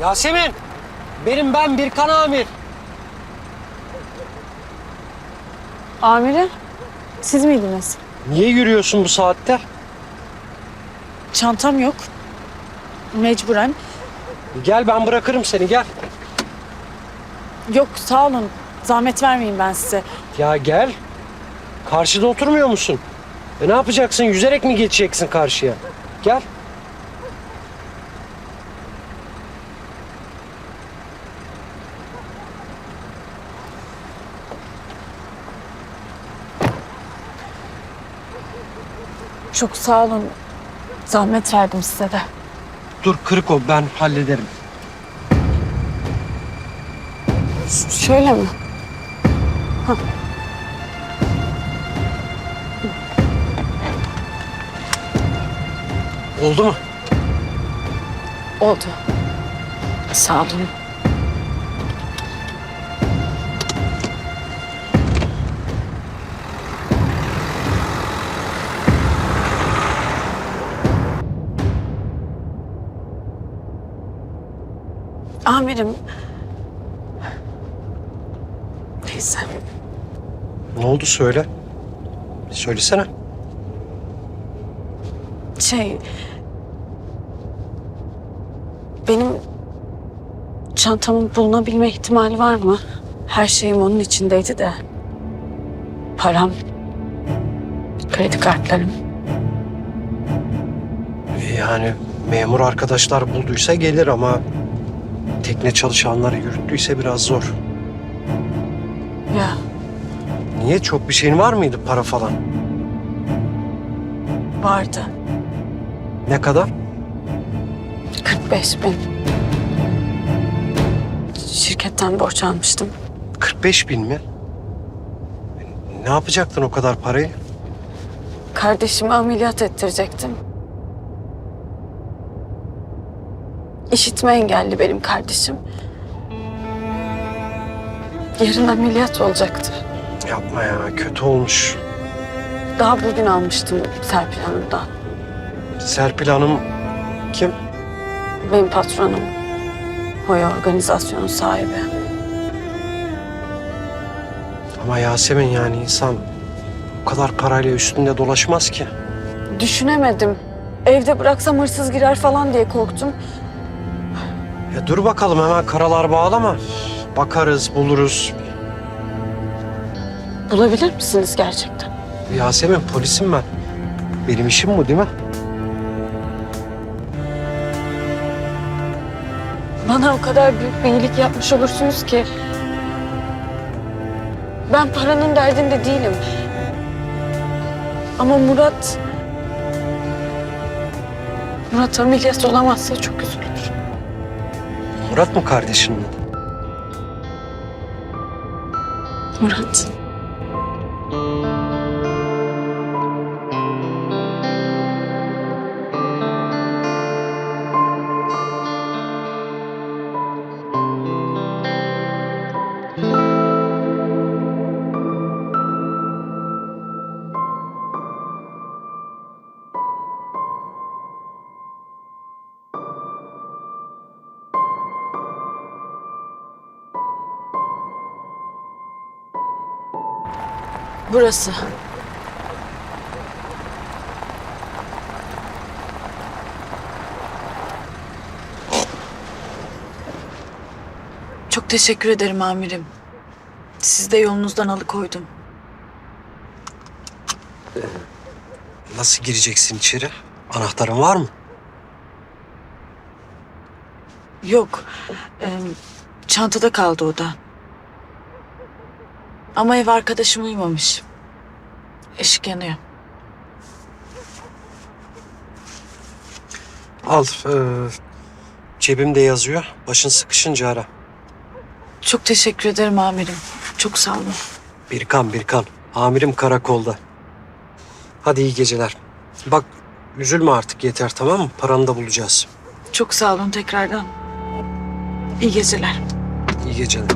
Yasemin! Benim ben Birkan Amir. Amirim, siz miydiniz? Niye yürüyorsun bu saatte? Çantam yok. Mecburen. Gel ben bırakırım seni gel. Yok sağ olun. Zahmet vermeyin ben size. Ya gel. Karşıda oturmuyor musun? E ne yapacaksın? Yüzerek mi geçeceksin karşıya? Gel. Çok sağ olun. Zahmet verdim size de. Dur kırık o ben hallederim. Ş- Şöyle mi? Oldu mu? Oldu. Sağ olun. Amirim. Neyse. Ne oldu söyle. Söylesene. Şey... Benim çantamın bulunabilme ihtimali var mı? Her şeyim onun içindeydi de. Param, kredi kartlarım. Yani memur arkadaşlar bulduysa gelir ama tekne çalışanları yürüttüyse biraz zor. Ya Niye çok bir şeyin var mıydı para falan? vardı. Ne kadar? 45 bin. Şirketten borç almıştım. 45 bin mi? Ne yapacaktın o kadar parayı? Kardeşimi ameliyat ettirecektim. İşitme engelli benim kardeşim. Yarın ameliyat olacaktı. Yapma ya kötü olmuş. Daha bugün almıştım Serpil Hanım'dan. Serpil Hanım kim? Benim patronum. Hoya organizasyonun sahibi. Ama Yasemin yani insan bu kadar parayla üstünde dolaşmaz ki. Düşünemedim. Evde bıraksam hırsız girer falan diye korktum. Ya dur bakalım hemen karalar bağlama. Bakarız, buluruz. Bulabilir misiniz gerçekten? Yasemin polisim ben. Benim işim bu değil mi? Bana o kadar büyük bir iyilik yapmış olursunuz ki. Ben paranın derdinde değilim. Ama Murat... Murat ameliyat olamazsa çok üzülür. Murat mı kardeşinin adı? Murat. Burası. Çok teşekkür ederim amirim. Siz de yolunuzdan alıkoydum. Nasıl gireceksin içeri? Anahtarın var mı? Yok. e, çantada kaldı o da. Ama ev arkadaşım uyumamış. Işık yanıyor. Al. e, cebimde yazıyor. Başın sıkışınca ara. Çok teşekkür ederim amirim. Çok sağ olun. Birkan, Birkan. Amirim karakolda. Hadi iyi geceler. Bak üzülme artık yeter tamam mı? Paranı da bulacağız. Çok sağ olun tekrardan. İyi geceler. İyi geceler.